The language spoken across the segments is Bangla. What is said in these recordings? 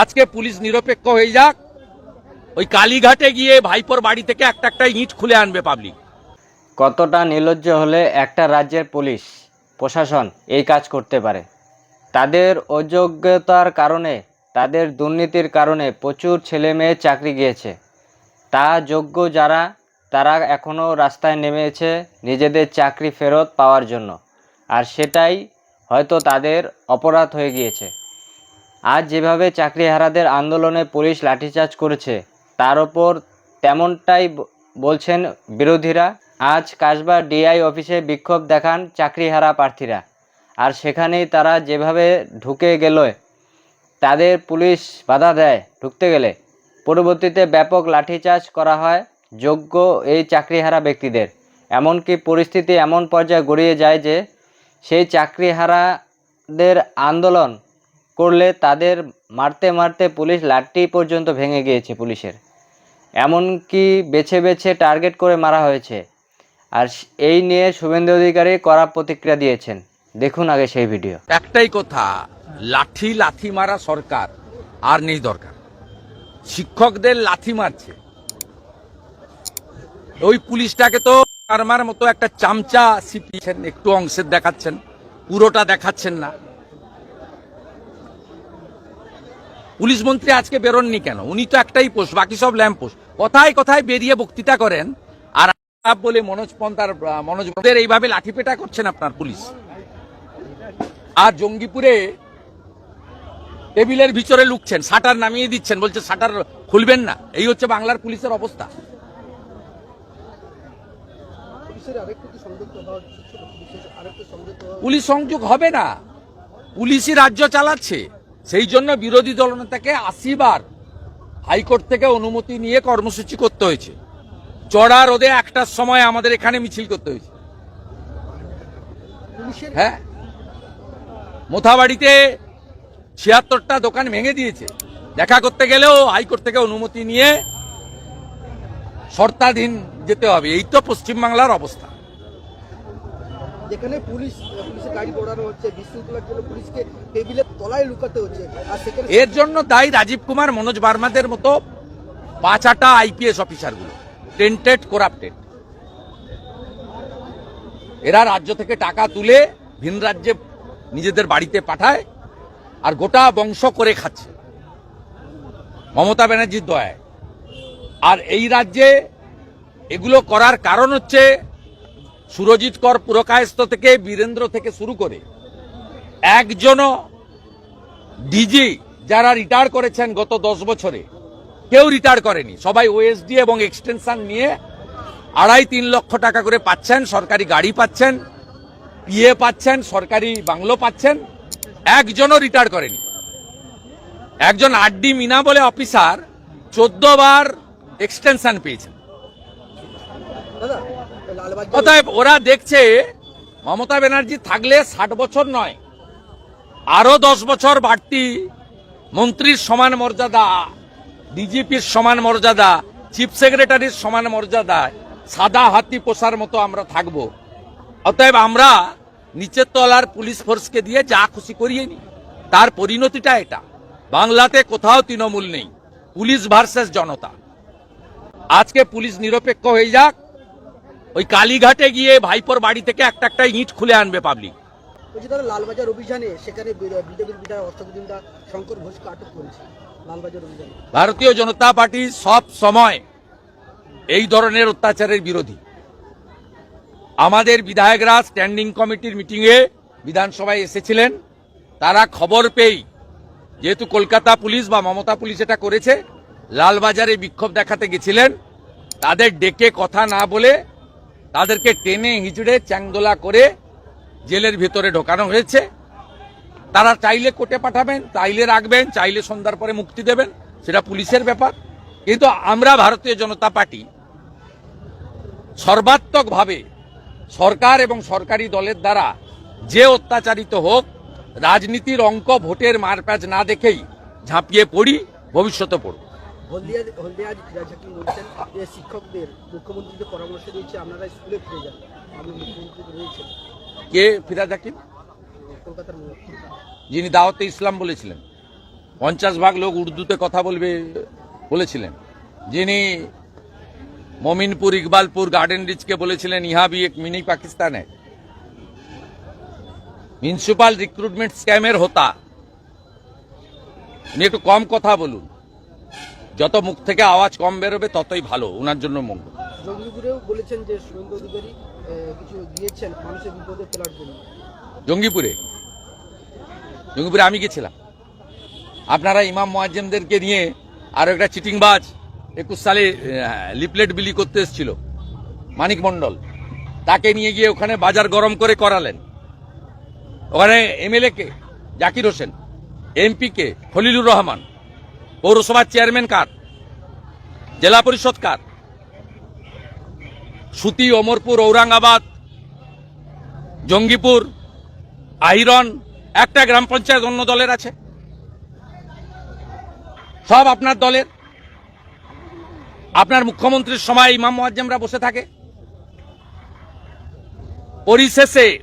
আজকে পুলিশ নিরপেক্ষ হয়ে যাক। ওই কালীঘাটে গিয়ে ভাইপোর বাড়ি থেকে একটা একটা ইট খুলে আনবে পাবলিক কতটা নির্লজ্জ হলে একটা রাজ্যের পুলিশ, প্রশাসন এই কাজ করতে পারে? তাদের অযোগ্যতার কারণে, তাদের দুর্নীতির কারণে প্রচুর ছেলে মেয়ে চাকরি গিয়েছে। তা যোগ্য যারা, তারা এখনও রাস্তায় নেমেছে নিজেদের চাকরি ফেরত পাওয়ার জন্য। আর সেটাই হয়তো তাদের অপরাধ হয়ে গিয়েছে। আজ যেভাবে চাকরিহারাদের আন্দোলনে পুলিশ লাঠিচার্জ করেছে, তার ওপর তেমনটাই বলছেন বিরোধীরা। আজ কাসবা ডিআই অফিসে বিক্ষোভ দেখান চাকরিহারা প্রার্থীরা। আর সেখানেই তারা যেভাবে ঢুকে গেল, তাদের পুলিশ বাধা দেয় ঢুকতে গেলে। পরবর্তীতে ব্যাপক লাঠিচার্জ করা হয় যোগ্য এই চাকরিহারা ব্যক্তিদের। এমনকি পরিস্থিতি এমন পর্যায়ে গড়িয়ে যায় যে সেই চাকরিহারাদের আন্দোলন করলে তাদের মারতে মারতে পুলিশ লাঠি পর্যন্ত ভেঙে গিয়েছে পুলিশের। এমনকি বেছে বেছে টার্গেট করে মারা হয়েছে। আর এই নিয়ে শুভেন্দু অধিকারী কড়া প্রতিক্রিয়া দিয়েছেন। দেখুন আগে সেই ভিডিও। একটাই কথা, লাঠি লাথি মারা সরকার, আর নেই দরকার। শিক্ষকদের লাথি মারছে। ওই পুলিশটাকে তো কারমার মতো একটা চামচা সিপিছেন একটু অংশের দেখাচ্ছেন, পুরোটা দেখাচ্ছেন না। পুলিশ মন্ত্রী আজকে বেরোননি কেন? উনি তো একটাই পোস্ট বাকি সব ল্যাম্প পোস্ট কথায় কথায় বেরিয়ে বক্তৃতা করেন আর বলে মনোজ পন্থার মনোজ পন্থের এইভাবে লাঠিপেটা করছেন আপনার পুলিশ। আর জঙ্গিপুরে টেবিলের ভিতরে লুকছেন শাটার নামিয়ে দিচ্ছেন বলছে শাটার খুলবেন না। এই হচ্ছে বাংলার পুলিশের অবস্থা। পুলিশ সংযোগ হবে না। পুলিশই রাজ্য চালাচ্ছে। সেই জন্য বিরোধী দলনেতাকে আশিবার হাইকোর্ট থেকে অনুমতি নিয়ে কর্মসূচি করতে হয়েছে। চড়া রোদে একটার সময় আমাদের এখানে মিছিল করতে হয়েছে। হ্যাঁ? মোথাবাড়িতে ছিয়াত্তরটা দোকান ভেঙে দিয়েছে। দেখা করতে গেলেও হাইকোর্ট থেকে অনুমতি নিয়ে শর্তাধীন যেতে হবে। এই তো পশ্চিমবাংলার অবস্থা। যেখানে পুলিশ, পুলিশের গাড়ি দৌড়ানো হচ্ছে, বিশৃঙ্খলার জন্য পুলিশকে টেবিলের তলায় লুকাতে হচ্ছে। আর সেখানে এর জন্য দায়ী রাজীব কুমার, মনোজ বার্মাদের মতো পাঁচাটা আইপিএস অফিসারগুলো, টেন্টেড, করাপ্টেড। এরা রাজ্য থেকে টাকা তুলে ভিন রাজ্যে নিজেদের বাড়িতে পাঠায় আর গোটা বংশ করে খাচ্ছে। মমতা ব্যানার্জির দয়ায়। আর এই রাজ্যে এগুলো করার কারণ হচ্ছে সুরজিৎ কর পুরকায়স্ত থেকে বীরেন্দ্র থেকে শুরু করে একজনও ডিজি যারা রিটায়ার করেছেন গত দশ বছরে, কেউ রিটায়ার করেনি। সবাই ওএসডি এবং এক্সটেনশন নিয়ে আড়াই তিন লক্ষ টাকা করে পাচ্ছেন, সরকারি গাড়ি পাচ্ছেন, পিএ পাচ্ছেন, সরকারি বাংলো পাচ্ছেন, একজনও রিটায়ার করেনি। একজন আরডি মিনা বলে অফিসার, চোদ্দ বার এক্সটেনশন পেয়েছেন। অতএব ওরা দেখছে মমতা ব্যানার্জি থাকলে ষাট বছর নয়, আরও দশ বছর বাড়তি। মন্ত্রীর সমান মর্যাদা, ডিজিপির সমান মর্যাদা, চিফ সেক্রেটারির সমান মর্যাদায় সাদা হাতি পোষার মতো আমরা থাকব। অতএব আমরা নিচের তলার পুলিশ ফোর্সকে দিয়ে যা খুশি করিয়ে নি তার পরিণতিটা এটা। বাংলাতে কোথাও তৃণমূল নেই, পুলিশ ভার্সেস জনতা। আজকে পুলিশ নিরপেক্ষ হয়ে যাক ওই কালীঘাটে গিয়ে ভাইপোর বাড়ি থেকে একটা একটা ইট খুলে আনবে পাবলিক বলছি দাদা লালবাজার অভিযানে সেখানে বিজেপির বিধায়ক অষ্টকদিন শঙ্কর ঘোষকে আটক করেছে লালবাজার অভিযানে। ভারতীয় জনতা পার্টি সব সময় এই ধরনের অত্যাচারের বিরোধী। আমাদের বিধায়করা স্ট্যান্ডিং কমিটির মিটিংয়ে বিধানসভায় এসেছিলেন। তারা খবর পেয়েই যেহেতু কলকাতা পুলিশ বা মমতা পুলিশ এটা করেছে লালবাজারে বিক্ষোভ দেখাতে গেছিলেন। তাদের ডেকে কথা না বলে তাদেরকে টেনে হিঁচড়ে চ্যাংদোলা করে জেলের ভেতরে ঢোকানো হয়েছে। তারা চাইলে কোর্টে পাঠাবেন, চাইলে রাখবেন, চাইলে সন্ধ্যার পরে মুক্তি দেবেন, সেটা পুলিশের ব্যাপার। কিন্তু আমরা ভারতীয় জনতা পার্টি সর্বাত্মকভাবে সরকার এবং সরকারি দলের দ্বারা যে অত্যাচারিত হোক, রাজনীতির অঙ্ক ভোটের মারপ্যাচ না দেখেই ঝাঁপিয়ে পড়ি, ভবিষ্যতে পড়ব। হলদিয়া হলদিয়া রাজাকি বলছেন যে শিক্ষকদের পরামর্শ দিয়েছে আপনারা স্কুলে ফিরে যান। আমি মুখ্যমন্ত্রী রয়েছেন। কে ফিরাজ কলকাতার যিনি দাওয়াতে ইসলাম বলেছিলেন। পঞ্চাশ ভাগ লোক উর্দুতে কথা বলবে বলেছিলেন। যিনি মমিনপুর ইকবালপুর গার্ডেন রিচকে বলেছিলেন ইহাবি এক মিনি পাকিস্তানে। মিউনিসিপাল রিক্রুটমেন্ট স্ক্যামের হতা। উনি একটু কম কথা বলুন। যত মুখ থেকে আওয়াজ কম বেরোবে ততই ভালো ওনার জন্য মঙ্গল। জঙ্গিপুরেও বলেছেন যে শুভেন্দু অধিকারী কিছু দিয়েছেন মানুষের বিপদে ফেলার জন্য। জঙ্গিপুরে? জঙ্গিপুরে আমি গেছিলাম। আপনারা ইমাম মোয়াজ্জেমদেরকে নিয়ে আরও একটা চিটিংবাজ একুশ সালে লিপলেট বিলি করতে এসেছিল মানিক মন্ডল তাকে নিয়ে গিয়ে ওখানে বাজার গরম করে করালেন। ওখানে এমএলএ কে? জাকির হোসেন। এমপি কে? খলিলুর রহমান। পৌরসভার চেয়ারম্যান কার? জেলা পরিষদ কার? সুতি, অমরপুর, ঔরঙ্গাবাদ, জঙ্গিপুর আইরন একটা গ্রাম পঞ্চায়েত অন্য দলের আছে। সব আপনার দলের। আপনার মুখ্যমন্ত্রীর সময় ইমাম মোয়াজ্জেমরা বসে থাকে। পরিশেষে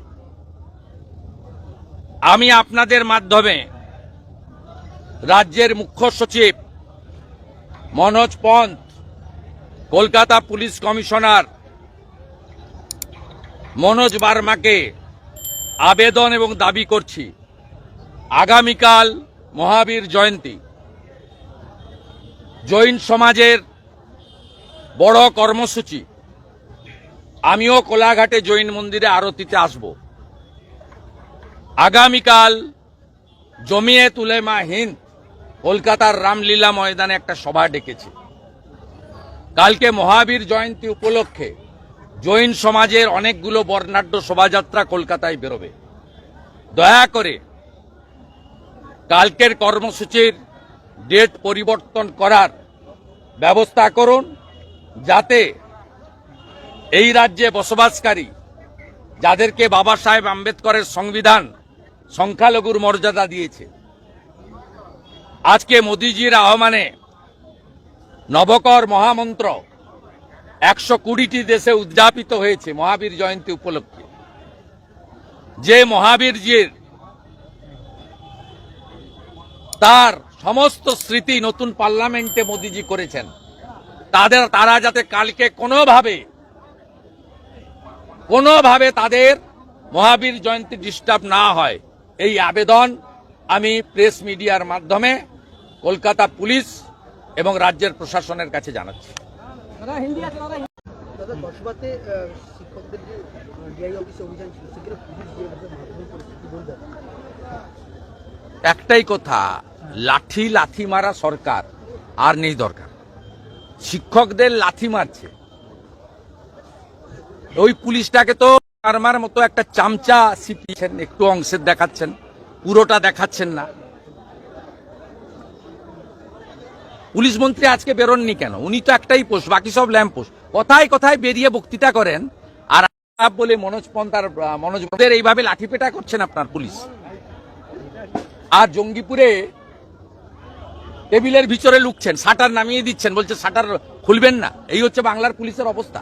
আমি আপনাদের মাধ্যমে রাজ্যের মুখ্য সচিব মনোজ পন্থ, কলকাতা পুলিশ কমিশনার মনোজ বার্মাকে আবেদন এবং দাবি করছি। আগামীকাল মহাবীর জয়ন্তী। জৈন সমাজের বড় কর্মসূচি। আমিও কোলাঘাটে জৈন মন্দিরে আরতিতে আসব। আগামীকাল জমিয়ে তুলেমা হিন্দ কলকাতার রামলীলা ময়দানে একটা সভা ডেকেছে। কালকে মহাবীর জয়ন্তী উপলক্ষে জৈন সমাজের অনেকগুলো বর্ণাঢ্য শোভাযাত্রা কলকাতায় বেরোবে। দয়া করে কালকের কর্মসূচির ডেট পরিবর্তন করার ব্যবস্থা করুন, যাতে এই রাজ্যে বসবাসকারী, যাদেরকে বাবা সাহেব আম্বেদকরের সংবিধান সংখ্যালঘুর মর্যাদা দিয়েছে আজকে মোদিজির আহ্বানে নবকর মহামন্ত্র একশো কুড়িটি দেশে উদযাপিত হয়েছে মহাবীর জয়ন্তী উপলক্ষে। যে মহাবীরজির তার সমস্ত স্মৃতি নতুন পার্লামেন্টে মোদিজি করেছেন, তাদের তারা যাতে কালকে কোনোভাবে কোনোভাবে তাদের মহাবীর জয়ন্তী ডিস্টার্ব না হয়, এই আবেদন আমি প্রেস মিডিয়ার মাধ্যমে কলকাতা পুলিশ এবং রাজ্যের প্রশাসনের কাছে জানাচ্ছি। একটাই কথা লাঠি লাথি মারা সরকার আর নেই দরকার। শিক্ষকদের লাথি মারছে। ওই পুলিশটাকে তো আরমার মতো একটা চামচা সিপিয়েছেন একটু অংশের দেখাচ্ছেন পুরোটা দেখাচ্ছেন না। পুলিশ মন্ত্রী আজকে বেরোননি কেন? উনি তো একটাই পোস্ট বাকি সব ল্যাম্প পোস্ট কথায় কথায় বেরিয়ে বক্তৃতা করেন। আর বলে মনোজ পন্থ আর আহ, মনোজ পন্থের এইভাবে লাঠিপেটা করছেন আপনার পুলিশ। আর জঙ্গিপুরে টেবিলের ভিতরে লুকছেন শাটার নামিয়ে দিচ্ছেন বলছে শাটার খুলবেন না। এই হচ্ছে বাংলার পুলিশের অবস্থা।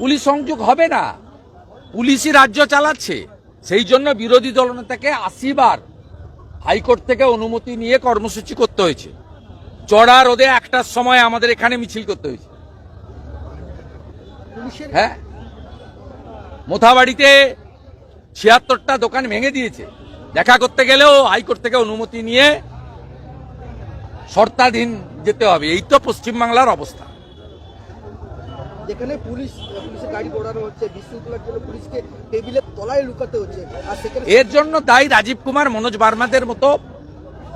পুলিশ সংযোগ হবে না। পুলিশই রাজ্য চালাচ্ছে। সেই জন্য বিরোধী দলনেতাকে আশিবার হাইকোর্ট থেকে অনুমতি নিয়ে কর্মসূচি করতে হয়েছে। চড়া রোদে একটার সময় আমাদের এখানে মিছিল করতে হয়েছে। হ্যাঁ? মোথাবাড়িতে ছিয়াত্তরটা দোকান ভেঙে দিয়েছে। দেখা করতে গেলেও হাইকোর্ট থেকে অনুমতি নিয়ে শর্তাধীন যেতে হবে। এই তো পশ্চিমবাংলার অবস্থা। যেখানে পুলিশ, পুলিশের গাড়ি দৌড়ানো হচ্ছে, বিশৃঙ্খলার জন্য পুলিশকে টেবিলের তলায় লুকাতে হচ্ছে। আর সেখানে এর জন্য দায়ী রাজীব কুমার, মনোজ বার্মাদের মতো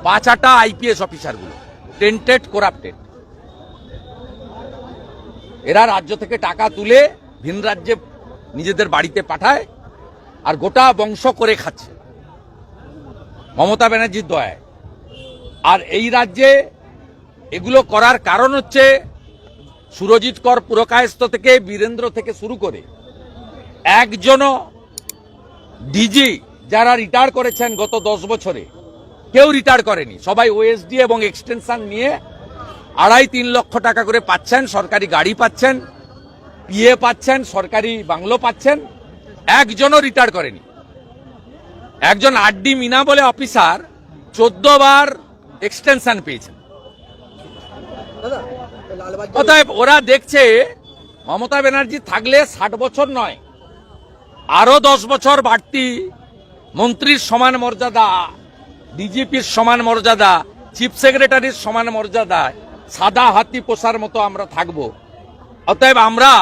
পাঁচাটা আইপিএস অফিসারগুলো। Tainted, corrupted. এরা রাজ্য থেকে টাকা তুলে ভিন রাজ্যে নিজেদের বাড়িতে পাঠায় আর গোটা বংশ করে খাচ্ছে। মমতা ব্যানার্জির দয়ায়। আর এই রাজ্যে এগুলো করার কারণ হচ্ছে সুরজিৎ কর পুরকায়স্থ থেকে বীরেন্দ্র থেকে শুরু করে একজনও ডিজি যারা রিটায়ার করেছেন গত দশ বছরে, কেউ রিটায়ার করেনি। সবাই ওএসডি এবং এক্সটেনশন নিয়ে আড়াই তিন লক্ষ টাকা করে পাচ্ছেন, সরকারি গাড়ি পাচ্ছেন পিএ পাচ্ছেন, সরকারি বাংলো পাচ্ছেন, একজনও রিটায়ার করেনি। একজন আরডি মিনা বলে অফিসার চোদ্দ বার এক্সটেনশন পেয়েছেন। অতএব ওরা দেখছে মমতা ব্যানার্জি থাকলে ষাট বছর নয় আরও দশ বছর বাড়তি, মন্ত্রীর সমান মর্যাদা, ডিজিপির সমান মর্যাদা, চিফ সেক্রেটারির সমান মর্যাদায় সাদা হাতি পোষার মতো আমরা থাকব। অতএব আমরা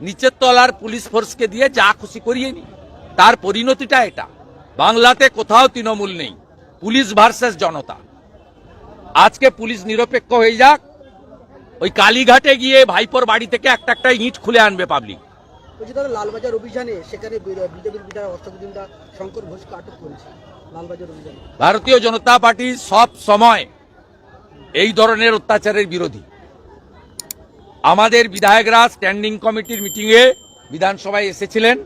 নিচের তলার পুলিশ ফোর্সকে দিয়ে যা খুশি করিয়ে নি তার পরিণতিটা এটা। বাংলাতে কোথাও তৃণমূল নেই। পুলিশ ভার্সেস জনতা। আজকে পুলিশ নিরপেক্ষ হয়ে যাক। ওই কালীঘাটে গিয়ে ভাইপোর বাড়ি থেকে একটা একটা ইট খুলে আনবে পাবলিক বলছি দাদা লালবাজার অভিযানে সেখানে বিজেপির বিধায়ক অষ্টবিন্দা শঙ্কর ঘোষকে আটক করেছে লালবাজার অভিযানে। ভারতীয় জনতা পার্টি সব সময় এই ধরনের অত্যাচারের বিরোধী। আমাদের বিধায়করা স্ট্যান্ডিং কমিটির মিটিংয়ে বিধানসভায় এসেছিলেন।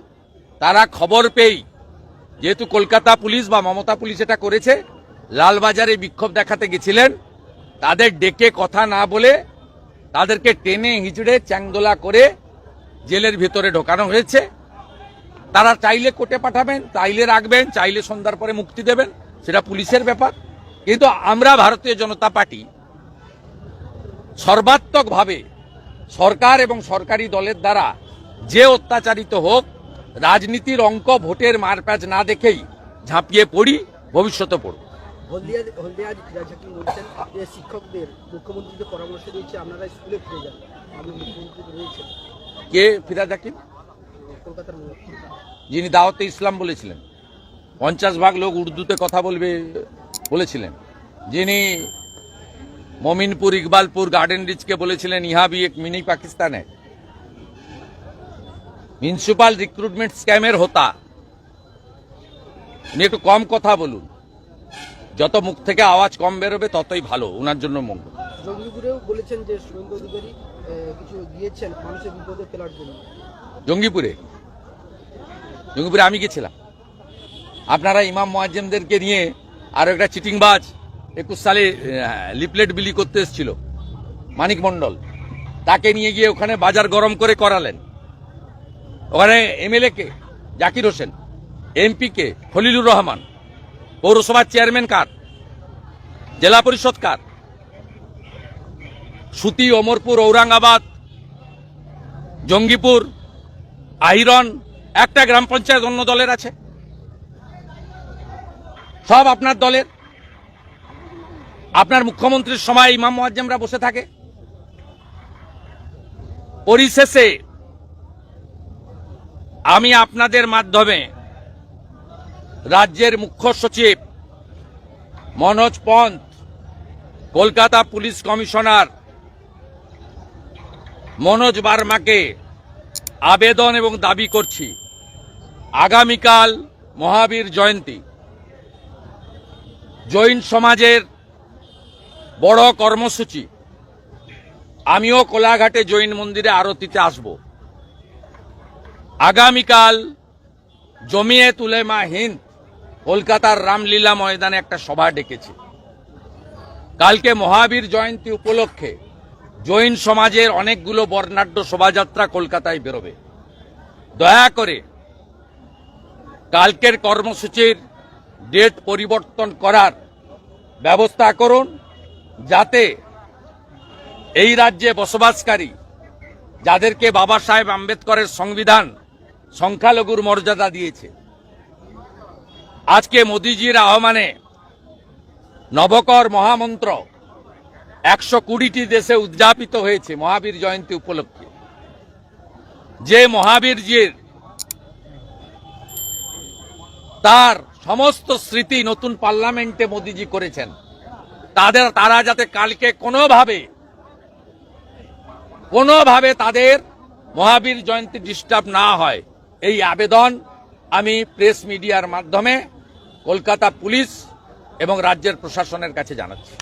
তারা খবর পেয়েই যেহেতু কলকাতা পুলিশ বা মমতা পুলিশ এটা করেছে লালবাজারে বিক্ষোভ দেখাতে গেছিলেন। তাদের ডেকে কথা না বলে তাদেরকে টেনে হিচড়ে চ্যাংদোলা করে জেলের ভেতরে ঢোকানো হয়েছে। তারা চাইলে কোর্টে পাঠাবেন, চাইলে রাখবেন, চাইলে সন্ধ্যার পরে মুক্তি দেবেন, সেটা পুলিশের ব্যাপার। কিন্তু আমরা ভারতীয় জনতা পার্টি সর্বাত্মকভাবে সরকার এবং সরকারি দলের দ্বারা যে অত্যাচারিত হোক, রাজনীতির অঙ্ক ভোটের মারপ্যাচ না দেখেই ঝাঁপিয়ে পড়ি, ভবিষ্যতে পড়ব। হলদিয়া হলদিয়া রাজাকি বলছেন যে শিক্ষকদের মুখ্যমন্ত্রীকে পরামর্শ দিয়েছে আপনারা স্কুলে ফিরে যান। আপনি মুখ্যমন্ত্রী রয়েছেন কে ফিরাজ হাকিম কলকাতার যিনি দাওয়াতে ইসলাম বলেছিলেন। পঞ্চাশ ভাগ লোক উর্দুতে কথা বলবে বলেছিলেন। যিনি মমিনপুর ইকবালপুর গার্ডেন রিচকে বলেছিলেন ইহা ভি এক মিনি পাকিস্তান। মিউনিসিপাল রিক্রুটমেন্ট স্ক্যামের হোতা। উনি একটু কম কথা বলুন। যত মুখ থেকে আওয়াজ কম বেরোবে ততই ভালো ওনার জন্য মঙ্গল জঙ্গিপুরেও বলেছেন যে শুভেন্দু অধিকারী কিছু দিয়েছেন মানুষের বিপদে ফেলার জন্য। জঙ্গিপুরে? জঙ্গিপুরে আমি গেছিলাম। আপনারা ইমাম মোয়াজ্জেমদেরকে নিয়ে আরও একটা চিটিংবাজ একুশ সালে লিপলেট বিলি করতে এসেছিল মানিক মণ্ডল। তাকে নিয়ে গিয়ে ওখানে বাজার গরম করে করালেন। ওখানে এমএলএ কে? জাকির হোসেন। এমপি কে? খলিলুর রহমান। পৌরসভার চেয়ারম্যান কার? জেলা পরিষদ কার? সুতি, অমরপুর, ঔরঙ্গাবাদ, জঙ্গিপুর, আহিরন, একটা গ্রাম পঞ্চায়েত অন্য দলের আছে। সব আপনার দলের। আপনার মুখ্যমন্ত্রীর সময় ইমাম মোয়াজ্জেমরা বসে থাকে। পরিশেষে আমি আপনাদের মাধ্যমে রাজ্যের মুখ্য সচিব মনোজ পন্থ, কলকাতা পুলিশ কমিশনার মনোজ বার্মাকে আবেদন এবং দাবি করছি। আগামীকাল মহাবীর জয়ন্তী। জৈন সমাজের বড় কর্মসূচি। আমিও কোলাঘাটে জৈন মন্দিরে আরতিতে আসব। আগামীকাল জমিয়ে তুলেমা হিন্দ কলকাতার রামলীলা ময়দানে একটা সভা ডেকেছে। কালকে মহাবীর জয়ন্তী উপলক্ষে জৈন সমাজের অনেকগুলো বর্ণাঢ্য শোভাযাত্রা কলকাতায় বেরোবে। দয়া করে কালকের কর্মসূচির ডেট পরিবর্তন করার ব্যবস্থা করুন, যাতে এই রাজ্যে বসবাসকারী, যাদেরকে বাবা সাহেব আম্বেদকরের সংবিধান সংখ্যালঘুর মর্যাদা দিয়েছে আজকে মোদিজির আহ্বানে নবকর মহামন্ত্র একশো কুড়িটি দেশে উদযাপিত হয়েছে মহাবীর জয়ন্তী উপলক্ষে। যে মহাবীরজির তার সমস্ত স্মৃতি নতুন পার্লামেন্টে মোদিজি করেছেন, তাদের তারা যাতে কালকে কোনোভাবে কোনোভাবে তাদের মহাবীর জয়ন্তী ডিস্টার্ব না হয়। এই আবেদন আমি প্রেস মিডিয়ার মাধ্যমে কলকাতা পুলিশ এবং রাজ্যের প্রশাসনের কাছে জানাচ্ছি।